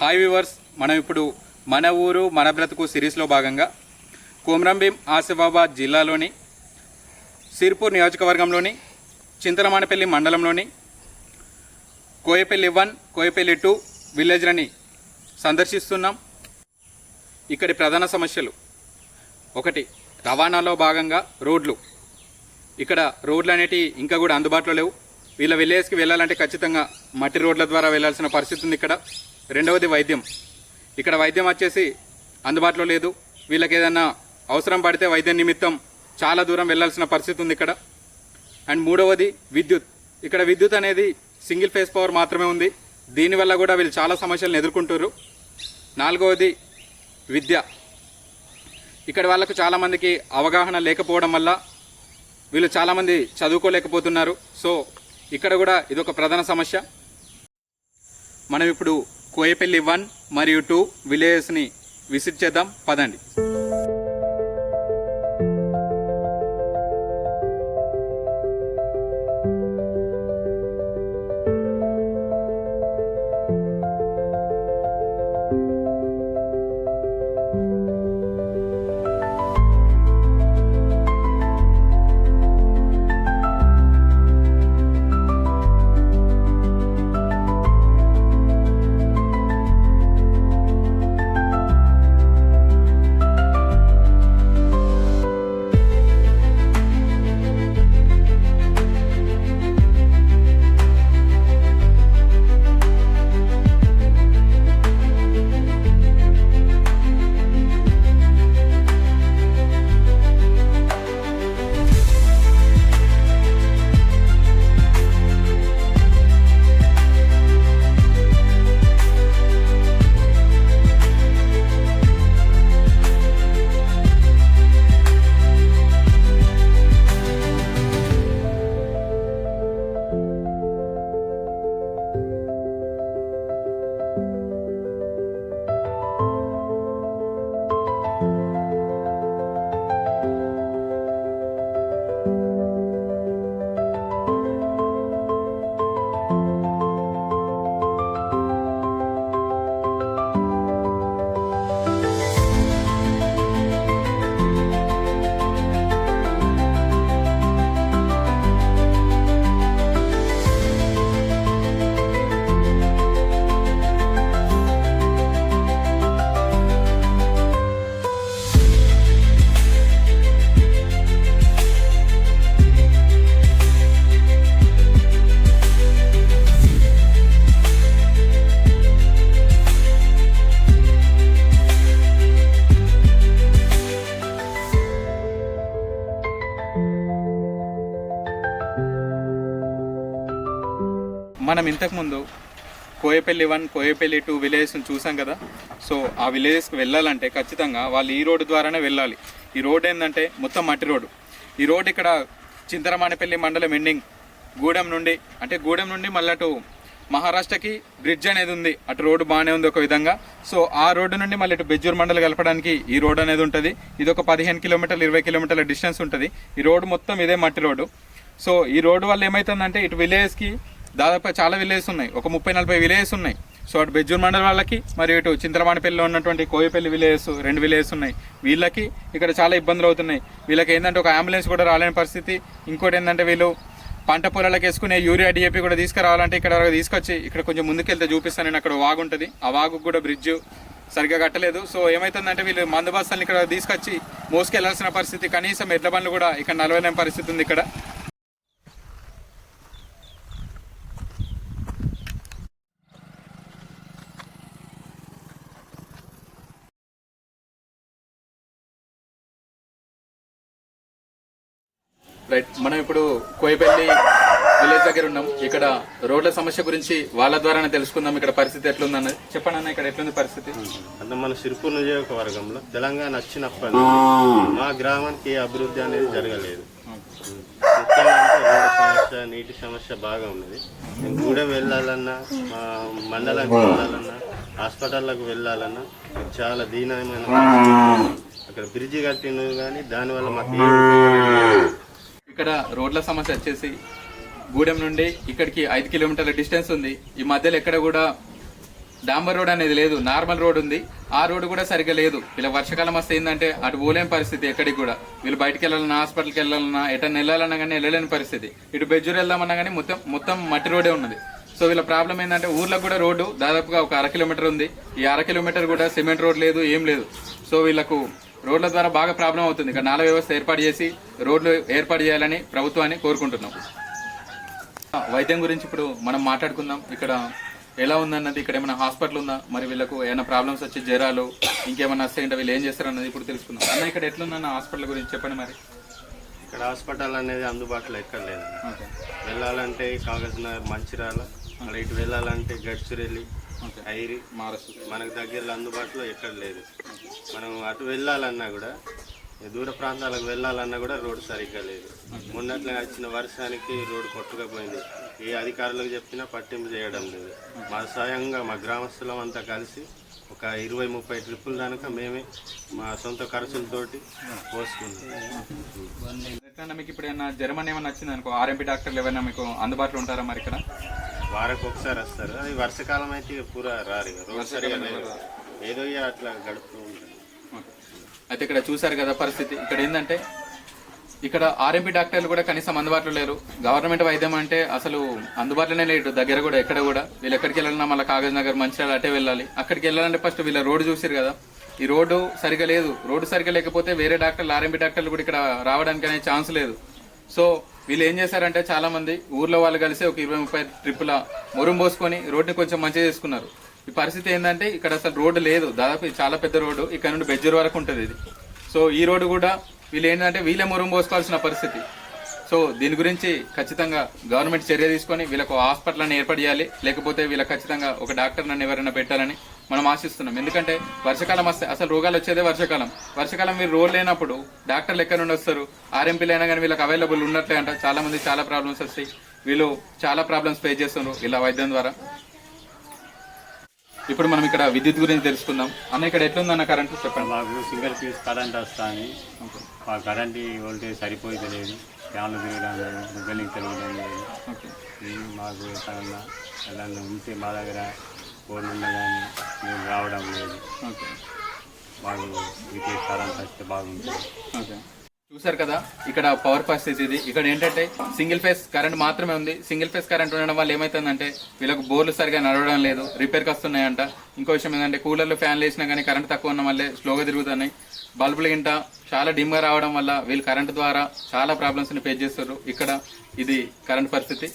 Hi viewers మనం ఇప్పుడు మన ఊరు మన బ్రతుకు సిరీస్లో భాగంగా కొమరంభీం ఆసిఫాబాద్ జిల్లాలోని సిర్పూర్ నియోజకవర్గంలోని చింతలమానపల్లి మండలంలోని కోయపల్లి వన్ కోయపల్లి టూ విలేజ్లని సందర్శిస్తున్నాం. ఇక్కడి ప్రధాన సమస్యలు. ఒకటి రవాణాలో భాగంగా రోడ్లు. ఇక్కడ రోడ్లు అనేటివి ఇంకా కూడా అందుబాటులో లేవు. వీళ్ళ విలేజ్కి వెళ్ళాలంటే ఖచ్చితంగా మట్టి రోడ్ల ద్వారా వెళ్ళాల్సిన పరిస్థితి ఉంది ఇక్కడ. రెండవది వైద్యం. ఇక్కడ వైద్యం వచ్చేసి అందుబాటులో లేదు. వీళ్ళకి ఏదైనా అవసరం పడితే వైద్యం నిమిత్తం చాలా దూరం వెళ్ళాల్సిన పరిస్థితి ఉంది ఇక్కడ. అండ్ మూడవది విద్యుత్. ఇక్కడ విద్యుత్ అనేది సింగిల్ ఫేస్ పవర్ మాత్రమే ఉంది. దీనివల్ల కూడా వీళ్ళు చాలా సమస్యలను ఎదుర్కొంటారు నాలుగవది విద్య. ఇక్కడ వాళ్ళకు చాలామందికి అవగాహన లేకపోవడం వల్ల వీళ్ళు చాలామంది చదువుకోలేకపోతున్నారు. సో ఇక్కడ కూడా ఇదొక ప్రధాన సమస్య. మనం ఇప్పుడు కోయపల్లి వన్ మరియు టూ విలేజెస్ని విజిట్ చేద్దాం. పదండి. మనం ఇంతకుముందు కోయపల్లి వన్ కోయపల్లి టూ విలేజెస్ని చూసాం కదా. సో ఆ విలేజెస్కి వెళ్ళాలంటే ఖచ్చితంగా వాళ్ళు ఈ రోడ్డు ద్వారానే వెళ్ళాలి. ఈ రోడ్ ఏంటంటే మొత్తం మట్టి రోడ్డు. ఈ రోడ్ ఇక్కడ చింతరమానపల్లి మండలం ఎండింగ్ గూడెం నుండి అంటే గూడెం నుండి మళ్ళీ అటు మహారాష్ట్రకి బ్రిడ్జ్ అనేది ఉంది. అటు రోడ్డు బాగానే ఉంది ఒక విధంగా. సో ఆ రోడ్డు నుండి మళ్ళీ ఇటు బెజ్జూర్ మండలి కలపడానికి ఈ రోడ్ అనేది ఉంటుంది. ఇది ఒక పదిహేను కిలోమీటర్లు ఇరవై కిలోమీటర్ల డిస్టెన్స్ ఉంటుంది. ఈ రోడ్డు మొత్తం ఇదే మట్టి రోడ్డు. సో ఈ రోడ్డు వల్ల ఏమవుతుందంటే ఇటు విలేజ్కి దాదాపు చాలా విలేజెస్ ఉన్నాయి. ఒక ముప్పై నలభై విలేజెస్ ఉన్నాయి. సో అటు బెజ్జూర్ మండలం వాళ్ళకి మరియు ఇటు చింతలమాణిపల్లిలో ఉన్నటువంటి కోయపల్లి విలేజెస్ రెండు విలేజెస్ ఉన్నాయి. వీళ్ళకి ఇక్కడ చాలా ఇబ్బందులు అవుతున్నాయి. వీళ్ళకి ఏంటంటే ఒక అంబులెన్స్ కూడా రాలేని పరిస్థితి. ఇంకోటి ఏంటంటే వీళ్ళు పంట పొలాలకు వేసుకునే యూరియా డిఏపి కూడా తీసుకురావాలంటే ఇక్కడ వరకు తీసుకొచ్చి ఇక్కడ కొంచెం ముందుకెళ్తే చూపిస్తాను. నేను అక్కడ వాగు ఉంటుంది. ఆ వాగు కూడా బ్రిడ్జ్ సరిగ్గా కట్టలేదు. సో ఏమవుతుందంటే వీళ్ళు మందు బస్తాలను ఇక్కడ తీసుకొచ్చి మోసుకెళ్ళాల్సిన పరిస్థితి. కనీసం ఎడ్ల బండ్లు కూడా ఇక్కడ నలవలేని పరిస్థితి ఉంది ఇక్కడ. రైట్ మనం ఇప్పుడు కోయపల్లి విలేజ్ దగ్గర ఉన్నాం. ఇక్కడ రోడ్ల సమస్య గురించి వాళ్ళ ద్వారానే తెలుసుకుందాం. ఇక్కడ పరిస్థితి ఎట్లుందన్నది. చెప్పండి అన్న ఇక్కడ ఎట్లుంది పరిస్థితి? అంటే మన సిరిపూర్ నియోజకవర్గంలో తెలంగాణ వచ్చినప్పటి నుంచి మా గ్రామానికి ఏ అభివృద్ధి అనేది జరగలేదు. ముఖ్యంగా అంటే రోడ్డు సమస్య నీటి సమస్య బాగా ఉన్నది. గూడెం వెళ్ళాలన్నా మా మండలానికి వెళ్ళాలన్నా హాస్పిటల్లకు వెళ్ళాలన్నా చాలా దీనమైన. అక్కడ బ్రిడ్జి కట్టినవి కానీ దానివల్ల మాకు. ఇక్కడ రోడ్ల సమస్య వచ్చేసి గూడెం నుండి ఇక్కడికి ఐదు కిలోమీటర్ల డిస్టెన్స్ ఉంది. ఈ మధ్యలో ఎక్కడ కూడా డాంబర్ రోడ్ అనేది లేదు. నార్మల్ రోడ్ ఉంది. ఆ రోడ్ కూడా సరిగ్గా లేదు. ఇలా వర్షాకాలం వస్తే ఏంటంటే అటు పోలేని పరిస్థితి ఎక్కడికి కూడా. వీళ్ళు బయటకు వెళ్ళాలన్నా హాస్పిటల్కి వెళ్ళాలన్నా ఎటన్నా వెళ్ళాలన్నా కానీ వెళ్ళలేని పరిస్థితి. ఇటు బెజ్జూరు వెళ్దామన్నా కానీ మొత్తం మొత్తం మట్టి రోడే ఉన్నది. సో వీళ్ళ ప్రాబ్లం ఏంటంటే ఊర్లకు కూడా రోడ్డు దాదాపుగా ఒక అర కిలోమీటర్ ఉంది. ఈ అర కిలోమీటర్ కూడా సిమెంట్ రోడ్ లేదు ఏం లేదు. సో వీళ్ళకు రోడ్ల ద్వారా బాగా ప్రాబ్లం అవుతుంది. ఇక్కడ నాల వ్యవస్థ ఏర్పాటు చేసి రోడ్లు ఏర్పాటు చేయాలని ప్రభుత్వాన్ని కోరుకుంటున్నాం. వైద్యం గురించి ఇప్పుడు మనం మాట్లాడుకుందాం. ఇక్కడ ఎలా ఉందన్నది ఇక్కడ ఏమైనా హాస్పిటల్ ఉందా? మరి వీళ్ళకు ఏమైనా ప్రాబ్లమ్స్ వచ్చి జ్వరాలు ఇంకేమైనా వస్తాయంటే వీళ్ళు ఏం చేస్తారు అన్నది ఇప్పుడు తెలుసుకుందాం. అన్న ఇక్కడ ఎట్లుందన్న హాస్పిటల్ గురించి చెప్పండి మరి. ఇక్కడ హాస్పిటల్ అనేది అందుబాటులో ఎక్కడ లేదు. వెళ్ళాలంటే కాగజ్ నగర్ మంచిర్యాల అక్కడ ఇటు వెళ్ళాలంటే గడ్చిరెల్లి ఐరి మహారాష్ట్ర మనకు దగ్గరలో అందుబాటులో ఎక్కడ లేదు. మనం అటు వెళ్ళాలన్నా కూడా దూర ప్రాంతాలకు వెళ్ళాలన్నా కూడా రోడ్డు సరిగ్గా లేదు. మొన్నట్లో వచ్చిన వర్షానికి రోడ్డు కొట్టుకపోయింది. ఏ అధికారులకు చెప్పినా పట్టింపు చేయడం లేదు. మా స్వయంగా మా గ్రామస్తులం అంతా కలిసి ఒక ఇరవై ముప్పై ట్రిప్పులు దాకా మేమే మా సొంత ఖర్చులతోటి పోసుకున్నాం. మీకు ఇప్పుడు ఏమైనా జ్వరం ఏమైనా వచ్చింది అనుకో ఆర్ఎంపీ డాక్టర్లు ఏమైనా మీకు అందుబాటులో ఉంటారా మరి ఇక్కడ? వారకు ఒకసారి వస్తారు. అది వర్షాకాలం అయితే పూరా రారు ఇక. రోడ్డు సరిగా లేదు. ఏదో ఇక అట్లా గడుపుతూ ఉంటారు. అయితే ఇక్కడ చూసారు కదా పరిస్థితి. ఇక్కడ ఏంటంటే ఇక్కడ ఆర్ఎంపీ డాక్టర్లు కూడా కనీసం అందుబాటులో లేరు. గవర్నమెంట్ వైద్యం అంటే అసలు అందుబాటులోనే లేదు దగ్గర కూడా ఎక్కడ కూడా. వీళ్ళు ఎక్కడికి వెళ్ళాలన్నా మళ్ళీ కాగజ్ నగర్ మంచిర్యాల అటే వెళ్ళాలి. అక్కడికి వెళ్ళాలంటే ఫస్ట్ వీళ్ళ రోడ్డు చూసారు కదా. ఈ రోడ్డు సరిగా లేదు. రోడ్డు సరిగా లేకపోతే వేరే డాక్టర్లు ఆర్ఎంపీ డాక్టర్లు కూడా ఇక్కడ రావడానికి అనే ఛాన్స్ లేదు. సో వీళ్ళు ఏం చేశారంటే చాలా మంది ఊర్లో వాళ్ళు కలిసి ఒక ఇరవై ముప్పై ట్రిప్పుల మురుం పోసుకొని రోడ్ని కొంచెం మంచిగా చేసుకున్నారు. ఈ పరిస్థితి ఏంటంటే ఇక్కడ అసలు రోడ్డు లేదు. దాదాపు చాలా పెద్ద రోడ్డు. ఇక్కడ నుండి బెజ్జూరు వరకు ఉంటుంది ఇది. సో ఈ రోడ్డు కూడా వీళ్ళు ఏంటంటే వీళ్ళే మురుం పోసుకోవాల్సిన పరిస్థితి. సో దీని గురించి ఖచ్చితంగా గవర్నమెంట్ చర్య తీసుకొని వీళ్ళకు హాస్పిటల్ అని ఏర్పాటు చేయాలి. లేకపోతే వీళ్ళకి ఖచ్చితంగా ఒక డాక్టర్ నన్ను ఎవరైనా పెట్టాలని మనం ఆశిస్తున్నాం. ఎందుకంటే వర్షాకాలం వస్తే అసలు రోగాలు వచ్చేదే వర్షాకాలం. వర్షాకాలం మీరు రోడ్ లేనప్పుడు డాక్టర్లు ఎక్కడ నుండి వస్తారు? ఆర్ఎంపీలు అయినా కానీ వీళ్ళకి అవైలబుల్ ఉన్నట్లే అంట. చాలా మంది చాలా ప్రాబ్లమ్స్ వస్తాయి వీళ్ళు చాలా ప్రాబ్లమ్స్ ఫేస్ చేస్తున్నారు ఇలా వైద్యం ద్వారా. ఇప్పుడు మనం ఇక్కడ విద్యుత్ గురించి తెలుసుకుందాం. అన్న ఇక్కడ ఎట్లుందన్న కరెంట్ చెప్పండి. మాకు సింగిల్ పీస్ కరెంట్ వస్తుంది. ఆ కరెంట్ వోల్టేజ్ సరిపోయేది లేదు. ఫ్యాన్లు తిరగడం లేదు. తిరగడం లేదు. మాకు ఎక్కడన్నా ఉంటే మా దగ్గర ఫోన్ ఉన్నా కానీ మేము రావడం లేదు. ఓకే. విద్యుత్ కరెంట్ వస్తే బాగుంటుంది. ఓకే. చూసారు కదా ఇక్కడ పవర్ పరిస్థితి ఇది. ఇక్కడ ఏంటంటే సింగిల్ ఫేస్ కరెంట్ మాత్రమే ఉంది. సింగిల్ ఫేస్ కరెంట్ ఉండడం వల్ల ఏమైతుందంటే వీళ్ళకి బోర్లు సరిగా నడవడం లేదు. రిపేర్కి వస్తున్నాయంట. ఇంకో విషయం ఏంటంటే కూలర్లు ఫ్యాన్లు వేసినా కానీ కరెంట్ తక్కువ ఉన్న వల్లే స్లోగా తిరుగుతున్నాయి. బల్బులు గింట చాలా డిమ్గా రావడం వల్ల వీళ్ళు కరెంట్ ద్వారా చాలా ప్రాబ్లమ్స్ని ఫేస్ చేస్తారు ఇక్కడ ఇది కరెంట్ పరిస్థితి.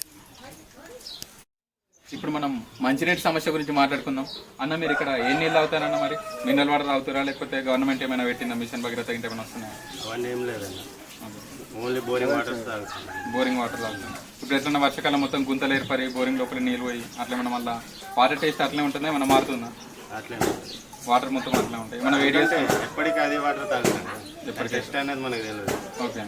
ఇప్పుడు మనం మంచినీటి సమస్య గురించి మాట్లాడుకుందాం. అన్న మీరు ఇక్కడ ఏ నీళ్ళు తాగుతారన్న మరి? మినరల్ వాటర్ తాగుతారా? లేకపోతే గవర్నమెంట్ ఏమైనా పెట్టిందా? మిషన్ భగీరథ ఇంటి ఏమైనా వస్తున్నాయా? అవన్నీ ఏం లేదన్న. Only boring water boring water తాగుతాం ఇప్పుడు ఎట్లన్నా వర్షాకాలం మొత్తం గుంతలు ఏర్పడి బోరింగ్ లోపల నీళ్ళు పోయి అట్లా ఏమైనా మళ్ళీ వాటర్ టేస్ట్ అట్లే ఉంటుందా? ఏమైనా మారుతుందా? అట్లే. వాటర్ మొత్తం అట్లే ఉంటాయి. ఏమైనా వేడి ఎప్పటికీ అదే వాటర్ తాగుతాం. టెస్ట్ అనేది మనకు తెలియదు. ఓకే.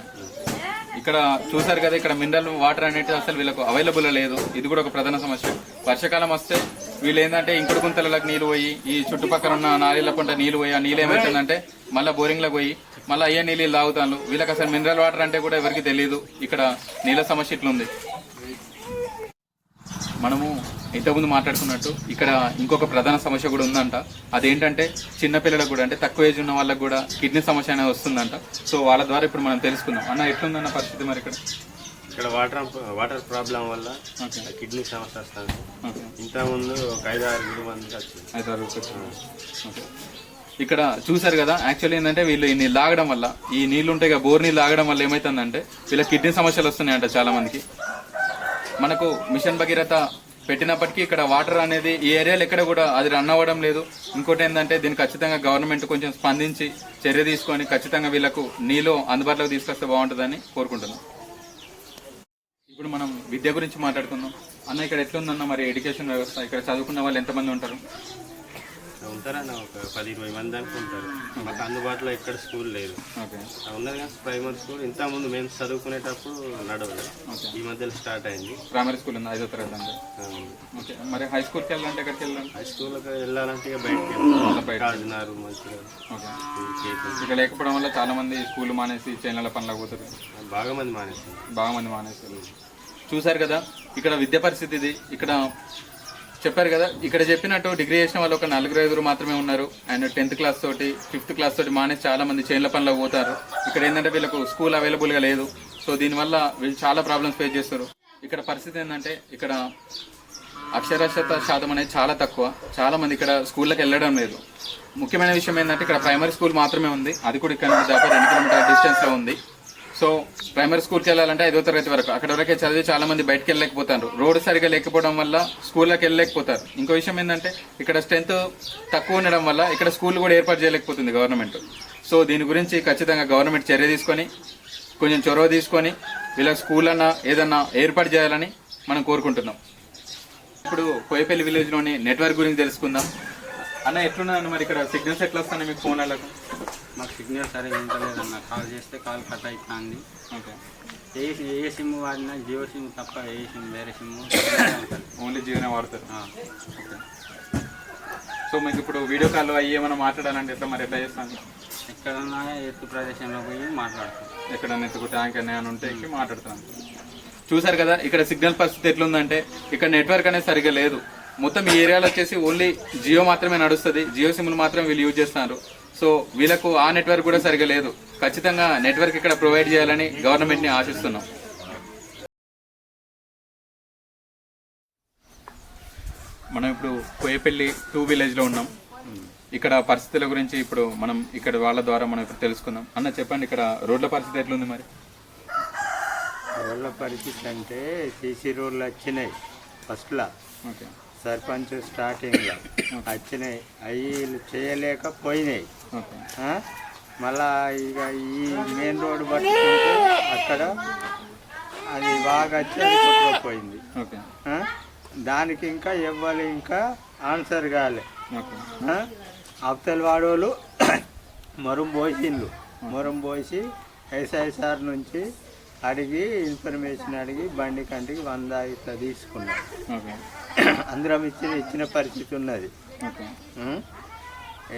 ఇక్కడ చూసారు కదా ఇక్కడ మినరల్ వాటర్ అనేది అసలు వీళ్ళకు అవైలబుల్ లేదు. ఇది కూడా ఒక ప్రధాన సమస్య. వర్షాకాలం వస్తే వీళ్ళు ఏంటంటే ఇంకుడు గుంతలకు నీళ్ళు పోయి ఈ చుట్టుపక్కల ఉన్న నాలీల పంట నీళ్ళు పోయి ఆ నీళ్ళు ఏమవుతుందంటే మళ్ళీ బోరింగ్లకు పోయి మళ్ళీ అయ్యే నీళ్ళు తాగుతాను వీళ్ళకి అసలు మినరల్ వాటర్ అంటే కూడా ఎవరికి తెలియదు ఇక్కడ నీళ్ళ సమస్య ఇట్లుంది. మనము ఇంతకుముందు మాట్లాడుకున్నట్టు ఇక్కడ ఇంకొక ప్రధాన సమస్య కూడా ఉందంట. అదేంటంటే చిన్న పిల్లలకు కూడా అంటే తక్కువ ఏజ్ ఉన్న వాళ్ళకి కూడా కిడ్నీ సమస్య అనేది వస్తుందంట. సో వాళ్ళ ద్వారా ఇప్పుడు మనం తెలుసుకుందాం. అన్న ఎట్లుందన్న పరిస్థితి మరి ఇక్కడ? ఇక్కడ వాటర్ వాటర్ ప్రాబ్లం వల్ల కిడ్నీ సమస్య వస్తుంది. ఇంతకుముందు ఒక ఐదు ఆరు మందికి వచ్చింది. ఐదు ఆరు. ఇక్కడ చూసారు కదా యాక్చువల్లీ ఏంటంటే వీళ్ళు ఈ నీళ్ళు తాగడం వల్ల ఈ నీళ్ళు ఉంటాయి కదా బోర్ నీళ్ళు తాగడం వల్ల ఏమవుతుందంటే వీళ్ళ కిడ్నీ సమస్యలు వస్తున్నాయంట చాలా మందికి మనకు మిషన్ భగీరథ పెట్టినప్పటికీ ఇక్కడ వాటర్ అనేది ఈ ఏరియాలో ఎక్కడ కూడా అది రన్ అవ్వడం లేదు. ఇంకోటి ఏంటంటే దీన్ని ఖచ్చితంగా గవర్నమెంట్ కొంచెం స్పందించి చర్య తీసుకొని ఖచ్చితంగా వీళ్ళకు నీళ్ళు అందుబాటులోకి తీసుకొస్తే బాగుంటుందని కోరుకుంటున్నాం. ఇప్పుడు మనం విద్య గురించి మాట్లాడుకుందాం. అన్న ఇక్కడ ఎట్లుందన్న మరి ఎడ్యుకేషన్ వ్యవస్థ? ఇక్కడ చదువుకున్న వాళ్ళు ఎంతమంది ఉంటారు? ఉంటారన్న ఒక పది ఇరవై మంది దాకా ఉంటారు. మాకు అందుబాటులో ఎక్కడ స్కూల్ లేదు. ఓకే. ఉన్నది కానీ ప్రైమరీ స్కూల్. ఇంత ముందు మేము చదువుకునేటప్పుడు నడవలేదు ఓకే. ఈ మధ్యలో స్టార్ట్ అయింది. ప్రైమరీ స్కూల్ ఉంది? ఐదో తరగతి మరి హై స్కూల్కి వెళ్ళాలంటే ఎక్కడికి వెళ్ళాలి? హై స్కూల్కి వెళ్ళాలంటే బయటకి బయట కాజునారు మంచిగా ఇక్కడ లేకపోవడం వల్ల చాలా మంది స్కూల్ మానేసి చేనుల పనులకు పోతారు. బాగా మంది మానేస్తుంది బాగా మంది మానేస్తారు. చూసారు కదా ఇక్కడ విద్య పరిస్థితి ఇది. ఇక్కడ చెప్పారు కదా ఇక్కడ చెప్పినట్టు డిగ్రీ చేసిన వాళ్ళు ఒక నలుగురు ఐదుగురు మాత్రమే ఉన్నారు. అండ్ టెన్త్ క్లాస్ తోటి ఫిఫ్త్ క్లాస్ తోటి మానేసి చాలా మంది చేన్ల పనిలో పోతారు. ఇక్కడ ఏంటంటే వీళ్ళకు స్కూల్ అవైలబుల్గా లేదు. సో దీనివల్ల వీళ్ళు చాలా ప్రాబ్లమ్స్ ఫేస్ చేస్తారు. ఇక్కడ పరిస్థితి ఏంటంటే ఇక్కడ అక్షరాస్యత శాతం అనేది చాలా తక్కువ. చాలా మంది ఇక్కడ స్కూళ్ళకి వెళ్ళడం లేదు. ముఖ్యమైన విషయం ఏంటంటే ఇక్కడ ప్రైమరీ స్కూల్ మాత్రమే ఉంది. అది కూడా ఇక్కడ నుండి దాదాపు రెండు కిలోమీటర్ డిస్టెన్స్లో ఉంది. సో ప్రైమరీ స్కూల్కి వెళ్ళాలంటే ఐదో తరగతి వరకు. అక్కడ వరకే చదివి చాలా మంది బయటకు వెళ్ళలేకపోతారు. రోడ్డు సరిగా లేకపోవడం వల్ల స్కూళ్ళకి వెళ్ళలేకపోతారు. ఇంకో విషయం ఏంటంటే ఇక్కడ స్ట్రెంత్ తక్కువ ఉండడం వల్ల ఇక్కడ స్కూల్ కూడా ఏర్పాటు చేయలేకపోతుంది గవర్నమెంట్. సో దీని గురించి ఖచ్చితంగా గవర్నమెంట్ చర్య తీసుకొని కొంచెం చొరవ తీసుకొని వీళ్ళకి స్కూల్ అన్నా ఏదన్నా ఏర్పాటు చేయాలని మనం కోరుకుంటున్నాం. ఇప్పుడు కోయపల్లి విలేజ్లోని నెట్వర్క్ గురించి తెలుసుకుందాం. అన్న ఎట్లున్నాను మరి ఇక్కడ సిగ్నల్స్ ఎట్లా వస్తున్నాయి మీకు ఫోన్లకు మాకు సిగ్నల్ సరిగా ఉంటలేదన్న కాల్ చేస్తే కాల్ కట్ అవుతుంది ఓకే. ఏ ఏ సిమ్ వాడినా జియో సిమ్ తప్ప ఏ సిమ్ వేరే సిమ్ ఓన్లీ జీవనే వాడతారు. ఓకే సో మీకు ఇప్పుడు వీడియో కాల్ అయ్యి ఏమైనా మాట్లాడాలంటే ఎట్లా మరి ఎట్లా చేస్తాను ఎక్కడన్నా ఎత్తు ప్రదేశంలో పోయి మాట్లాడతాం. ఎక్కడన్నా ఎత్తుకు ట్యాంక్ అని అని ఉంటే ఎక్కి మాట్లాడుతున్నాను చూసారు కదా ఇక్కడ సిగ్నల్ పరిస్థితి ఎట్లుందంటే ఇక్కడ నెట్వర్క్ అనేది సరిగా లేదు. మొత్తం ఈ ఏరియాలో వచ్చేసి ఓన్లీ జియో మాత్రమే నడుస్తుంది. జియో సిమ్లు మాత్రమే వీళ్ళు యూజ్ చేస్తున్నారు సో వీళ్ళకు ఆ నెట్వర్క్ కూడా సరిగా లేదు. ఖచ్చితంగా నెట్వర్క్ ఇక్కడ ప్రొవైడ్ చేయాలని గవర్నమెంట్ని ఆశిస్తున్నాం. మనం ఇప్పుడు కోయపల్లి టూ విలేజ్లో ఉన్నాం. ఇక్కడ పరిస్థితుల గురించి ఇప్పుడు మనం ఇక్కడ వాళ్ళ ద్వారా మనం ఇప్పుడు తెలుసుకుందాం. అన్న చెప్పండి ఇక్కడ రోడ్ల పరిస్థితి ఎట్లుంది మరి? రోడ్ల పరిస్థితి అంటే సీసీ రోడ్లు వచ్చినాయి. ఫస్ట్లో. ఓకే. సర్పంచ్ స్టార్టింగ్లో. వచ్చినాయి అవి ఓకే. ఆ? మళ్ళా ఇక ఈ మెయిన్ రోడ్ పట్టుకుంటే అక్కడ అది బాగా వచ్చి ఆ? దానికి ఇంకా ఇవ్వాలి ఇంకా ఆన్సర్ కాలే? అవతల వాడోళ్ళు మొరం పోసిండ్రు. మొరం పోసి ఎస్ఐ సార్ నుంచి అడిగి ఇన్ఫర్మేషన్ అడిగి బండి కంటికి వంద ఇట్లా తీసుకున్నాం అందరం ఇచ్చిన ఇచ్చిన పరిస్థితి ఉన్నది?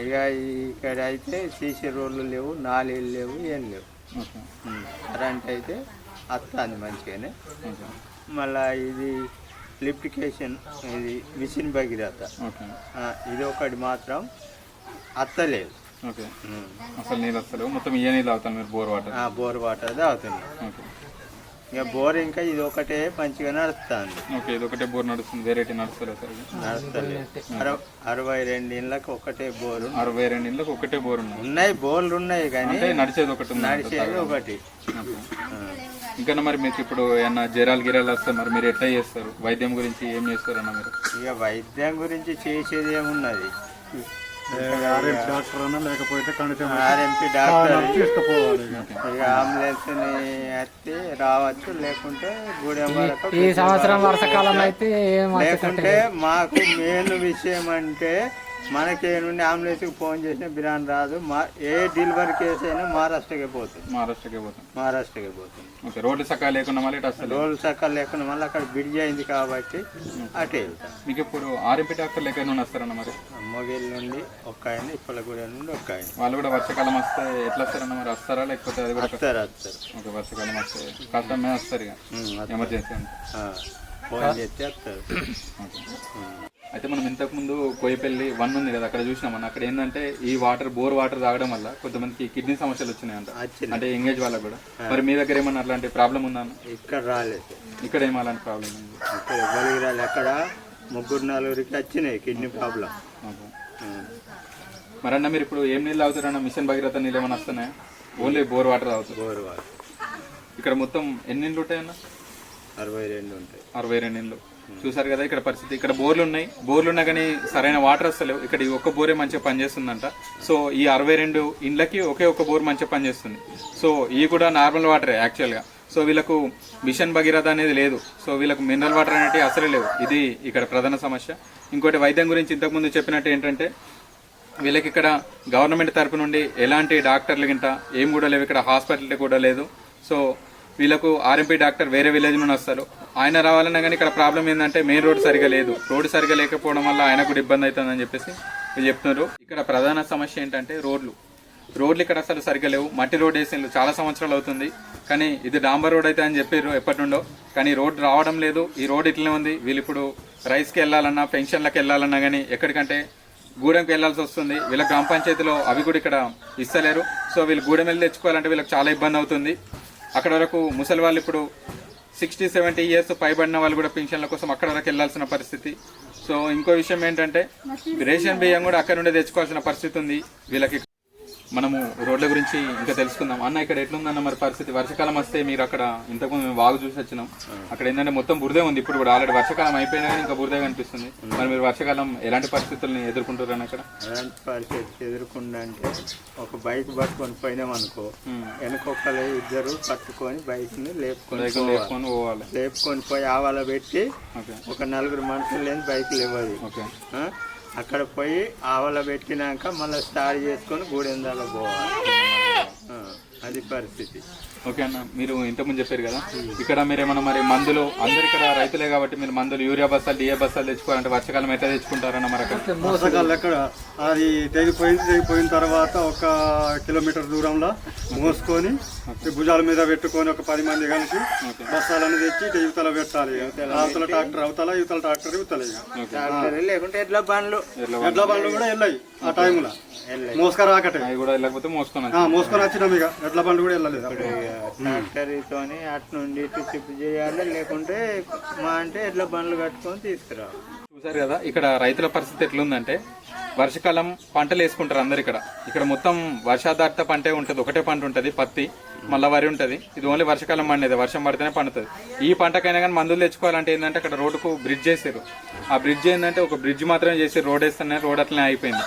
ఇక ఇక్కడ అయితే సీసీ రోడ్లు లేవు నాలీలు లేవు ఏం లేవు. కరెంట్ అయితే వస్తుంది మంచిగానే. మళ్ళా ఇది లిఫ్టికేషన్ ఇది మిషన్ భగీరథ. ఇది ఒకటి మాత్రం అత్తలేదు. అసలు నీళ్ళు వస్తలేవు మొత్తం ఇయ్య నీళ్ళు అవుతాను మీరు bore water. Bore water okay. ఇక బోర్ ఇంకా ఇది ఒకటే మంచిగా నడుస్తుంది. ఓకే ఇది ఒకటే బోర్ నడుస్తుంది వేరేటి నడుస్తలేదు సార్ ఇది. నడుస్తలేదు. అరవై రెండు ఇళ్ళకి ఒకటే బోరు అరవై రెండు ఇళ్ళకి ఒకటే బోర్ ఉన్నాయి బోర్లు ఉన్నాయి కానీ నడిచేది ఒకటి నడిచేది ఒకటి. ఇంకా మరి మీకు ఇప్పుడు ఏమన్నా జ్వరాలు గిరాలు వస్తే మరి మీరు ఎట్లా చేస్తారు? వైద్యం గురించి ఏం చేస్తారు అన్న మీరు? ఇక వైద్యం గురించి చేసేది ఏమున్నది? డాక్టర్ అన్నా లేకపోతే కణితం ఆర్ఎంపీ డాక్టర్ తీసుకుపోవాలి ఇక. అంబులెన్స్ని ఎత్తి రావచ్చు లేకుంటే గూడెం వరకు ఈ సంవత్సరం వర్షాకాలం అయితే లేకుంటే మాకు మెయిన్ విషయం అంటే మనకి నుండి అంబులెన్స్కి ఫోన్ చేసిన బిరాన్ రాదు. మా ఏ డెలివరీ కేసు అయినా మహారాష్ట్రకే పోతుంది. మహారాష్ట్రకి పోతాం మహారాష్ట్రకే పోతుంది. ఓకే రోడ్లు సకా లేకుండా మళ్ళీ వస్తలేదు. రోడ్లు సక్కలు లేకుండా మళ్ళీ అక్కడ బ్రిడ్జ్ అయింది కాబట్టి అటే వెళ్తాం. మీకు ఇప్పుడు ఆర్ఎంపీ డాక్టర్లు ఎక్కడ నుండి వస్తారన్న మరి? మొగేల్ నుండి ఒక ఆయన ఇప్పలగూడెం నుండి ఒక ఆయన. వాళ్ళు కూడా వర్షాకాలం వస్తే ఎట్లా వస్తారన్న మరి? వస్తారా లేకపోతే అది కూడా వస్తారు వస్తారు. ఓకే వర్షాకాలం వస్తే కష్టం మీద వస్తారు ఇక. ఎమర్జెన్సీ ఫోన్ చేస్తే వస్తారు. ఓకే. అయితే మనం ఇంతకు ముందు కోయపల్లి వన్ ఉంది కదా అక్కడ చూసినాం అక్కడ ఏంటంటే ఈ వాటర్ బోర్ వాటర్ తాగడం వల్ల కొంతమందికి కిడ్నీ సమస్యలు వచ్చినాయంట. వచ్చినాయి. అంటే ఎంగేజ్ వాళ్ళకి కూడా. మరి మీ దగ్గర ఏమన్నా అట్లాంటి ప్రాబ్లం ఉందా ఇక్కడ రాలేదు. ఇక్కడ ఏమో అలాంటి ప్రాబ్లం ఉంది? ఇక్కడ ఎవరికి రాలేదు అక్కడ ముగ్గురు నలుగురికి వచ్చినాయి కిడ్నీ ప్రాబ్లం. మరి అన్న మీరు ఇప్పుడు ఏం నీళ్ళు తాగుతారన్న మిషన్ భగీరథ నీళ్ళు ఏమైనా వస్తున్నాయా? ఓన్లీ బోర్ వాటర్ తాగుతారు. బోరు వాళ్ళు ఇక్కడ మొత్తం ఎన్ని నీళ్ళు ఉంటాయన్న? అరవై రెండు ఉంటాయి. అరవై రెండు నీళ్ళు. చూసారు కదా ఇక్కడ పరిస్థితి. ఇక్కడ బోర్లు ఉన్నాయి. బోర్లు ఉన్నా కానీ సరైన వాటర్ వస్తలేవు ఇక్కడ ఈ ఒక్క బోరే మంచిగా పనిచేస్తుందంట. సో ఈ అరవై రెండు ఇండ్లకి ఒకే ఒక్క బోర్ మంచిగా పనిచేస్తుంది. సో ఇవి కూడా నార్మల్ వాటరే యాక్చువల్గా. సో వీళ్ళకు మిషన్ భగీరథ అనేది లేదు. సో వీళ్ళకు మినరల్ వాటర్ అనేది అసలే లేవు. ఇది ఇక్కడ ప్రధాన సమస్య. ఇంకోటి వైద్యం గురించి ఇంతకుముందు చెప్పినట్టు ఏంటంటే వీళ్ళకి ఇక్కడ గవర్నమెంట్ తరపు నుండి ఎలాంటి డాక్టర్లు గింట ఏం కూడా లేవు. ఇక్కడ హాస్పిటల్ కూడా లేదు. సో వీళ్ళకు ఆర్ఎంపీ డాక్టర్ వేరే విలేజ్ నుండి వస్తారు. ఆయన రావాలన్నా కానీ ఇక్కడ ప్రాబ్లం ఏంటంటే మెయిన్ రోడ్ సరిగా లేదు. రోడ్ సరిగా లేకపోవడం వల్ల ఆయన కూడా ఇబ్బంది అవుతుందని చెప్పేసి వీళ్ళు చెప్తున్నారు. ఇక్కడ ప్రధాన సమస్య ఏంటంటే రోడ్లు. రోడ్లు ఇక్కడ అసలు సరిగా లేవు. మట్టి రోడ్ వేసిండ్రు. చాలా సంవత్సరాలు అవుతుంది. కానీ ఇది డాంబర్ రోడ్ అయితే అని చెప్పారు ఎప్పటి నుండో కానీ రోడ్ రావడం లేదు. ఈ రోడ్ ఇట్లనే ఉంది. వీళ్ళు ఇప్పుడు రైస్కి వెళ్ళాలన్నా పెన్షన్లకు వెళ్ళాలన్నా కానీ ఎక్కడికంటే గూడెంకి వెళ్ళాల్సి వస్తుంది. వీళ్ళ గ్రామ పంచాయతీలో అవి కూడా ఇక్కడ ఇస్తలేరు. సో వీళ్ళు గూడెం వెళ్ళి తెచ్చుకోవాలంటే వీళ్ళకి చాలా ఇబ్బంది అవుతుంది. అక్కడ వరకు ముసలి వాళ్ళు ఇప్పుడు సిక్స్టీ సెవెంటీ ఇయర్స్ పైబడిన వాళ్ళు కూడా పెన్షన్ల కోసం అక్కడ వరకు వెళ్ళాల్సిన పరిస్థితి. సో ఇంకో విషయం ఏంటంటే రేషన్ బియ్యం కూడా అక్కడ నుండే తెచ్చుకోవాల్సిన పరిస్థితి ఉంది. వీళ్ళకి మనము రోడ్ల గురించి ఇంకా తెలుసుకుందాం. అన్న ఇక్కడ ఎట్లుందన్న మరి పరిస్థితి? వర్షాకాలం వస్తే మీరు అక్కడ ఇంతకుముందు మేము వాగు చూసి వచ్చినాం. అక్కడ ఏంటంటే మొత్తం బురదే ఉంది. ఇప్పుడు కూడా ఆల్రెడీ వర్షాకాలం అయిపోయినా కానీ ఇంకా బురదే కనిపిస్తుంది. మరి మీరు వర్షాకాలం ఎలాంటి పరిస్థితుల్ని ఎదుర్కొంటారు అక్కడ అలాంటి పరిస్థితి ఎదుర్కొండ అంటే ఒక బైక్ పట్టుకొని పోయినాం అనుకో వెనకొకరు ఇద్దరు పట్టుకొని బైక్ని లేపుకొని బైకులు పోవాలి. లేపుకొని పోయి ఆవాల పెట్టి ఒక నలుగురు మనుషులు లేని బైక్ లేవది? అక్కడ పోయి ఆవల పెట్టినాక మళ్ళీ స్టార్ట్ చేసుకొని గూడెందాల పోవాలి. అది పరిస్థితి. ఓకే అన్న మీరు ఇంతకుముందు చెప్పారు కదా? ఇక్కడ మీరు ఏమన్నా మరి మందులు అందరు ఇక్కడ రైతులే కాబట్టి మీరు మందులు యూరియా బస్తాలు డిఏ బస్తాలు తెచ్చుకోవాలంటే వర్షాకాలం అయితే తెచ్చుకుంటారన్న మరి అక్కడ? మోసగాళ్ళు ఎక్కడ? అది తెగిపోయింది తెగిపోయిన తర్వాత ఒక కిలోమీటర్ దూరంలో మోసుకొని భుజాల మీద పెట్టుకొని ఒక పది మంది కలిసి బస్తాలను తెచ్చి యువతల పెట్టాలి. అవతల ట్రాక్టర్ అవతల యువతల ట్రాక్టర్ యువతల లేకుంటే ఎడ్ల బండ్లు. ఎడ్ల బండ్లు. కూడా వెళ్ళాయి ఆ టైంలో. మోసుక రాకటే. మోసుకొని ఆ, మోసుకొని వచ్చినాం ఇక. ఎడ్ల బండ్లు కూడా వెళ్ళలేదు అప్పుడు. ట్రాక్టర్తోని అటు నుండి ఇటు షిఫ్ట్ చేయాలి లేకుంటే మా అంటే ఎడ్ల బండ్లు కట్టుకొని తీసుకురావాలి. చూసారు కదా ఇక్కడ రైతుల పరిస్థితి ఎట్లుందంటే వర్షాకాలం పంటలు వేసుకుంటారు అందరు ఇక్కడ. ఇక్కడ మొత్తం వర్షాధారిత పంటే ఉంటుంది ఒకటే పంట ఉంటుంది పత్తి మళ్ళీ వరి ఉంటుంది. ఇది ఓన్లీ వర్షాకాలం పండేది వర్షం పడితేనే పండుతుంది. ఈ పంటకైనా కానీ మందులు తెచ్చుకోవాలంటే ఏంటంటే అక్కడ రోడ్డుకు బ్రిడ్జ్ చేశారు ఆ బ్రిడ్జ్ ఏంటంటే ఒక బ్రిడ్జ్ మాత్రమే చేసి రోడ్ వేస్తేనే రోడ్ అట్లనే అయిపోయింది.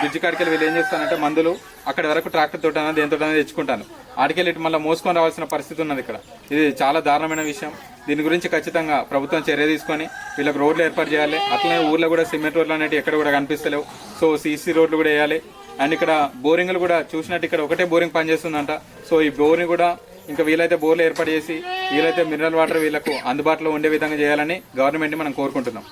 బ్రిడ్జ్ కాడికి వెళ్ళి వీళ్ళు ఏం చేస్తానంటే మందులు అక్కడ వరకు ట్రాక్టర్ తోటన దేంతో తెచ్చుకుంటాను ఆడికెళ్ళి ఇటు మళ్ళీ మోసుకొని రావాల్సిన పరిస్థితి ఉన్నది ఇక్కడ. ఇది చాలా దారుణమైన విషయం. దీని గురించి ఖచ్చితంగా ప్రభుత్వం చర్య తీసుకొని వీళ్ళకి రోడ్లు ఏర్పాటు చేయాలి. అట్లనే ఊర్లో కూడా సిమెంట్ రోడ్లు అనేవి ఎక్కడ కూడా కనిపిస్తలేవు. సో సీసీ రోడ్లు కూడా వేయాలి. అండ్ ఇక్కడ బోరింగ్లు కూడా చూసినట్టు ఇక్కడ ఒకటే బోరింగ్ పనిచేస్తుందంట. సో ఈ బోరింగ్ కూడా ఇంకా వీలైతే బోర్లు ఏర్పాటు చేసి వీలైతే మినరల్ వాటర్ వీళ్ళకు అందుబాటులో ఉండే విధంగా చేయాలని గవర్నమెంట్ని మనం కోరుకుంటున్నాం.